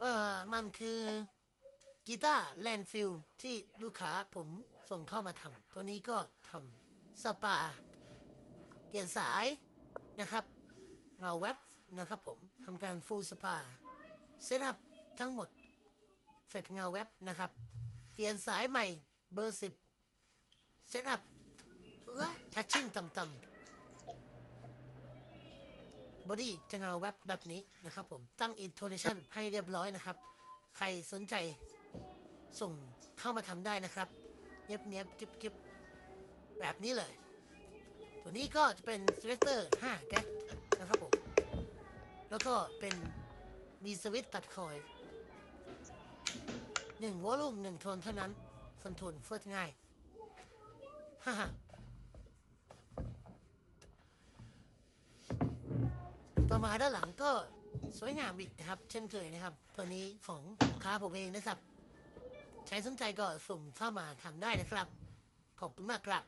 เออมันคือกีตาร์แลนฟิลที่ลูกค้าผมส่งเข้ามาทำตัวนี้ก็ทำสปา เปลี่ยนสายนะครับเงาเว็บนะครับผมทำการฟูลสปาเซตอัพทั้งหมดเสร็จเงาเว็บนะครับ เปลี่ยนสายใหม่เบอร์สิบเซตอัพและทัชชิ่งต่ำๆ บอดี้จะเงาเว็บแบบนี้นะครับผมตั้งอินโทเนชันให้เรียบร้อยนะครับ ใครสนใจส่งเข้ามาทำได้นะครับเนียบเนียบจิบจิบแบบนี้เลย ตัวนี้ก็จะเป็น selector 5แก๊กนะครับผม แล้วก็เป็นมีสวิตตัดคอยหนึ่งวอลลุ่มหนึ่งโทนเท่านั้นคอนโทรลเฟิร์สง่ายฮ่าฮ่า ต่อมาด้านหลังก็สวยงามอีกนะครับ เช่นเคยนะครับ ตัวนี้ของค้าผมเองนะครับ ใช้สนใจก็สุ่มเข้ามาทำได้นะครับ ขอบคุณมากครับ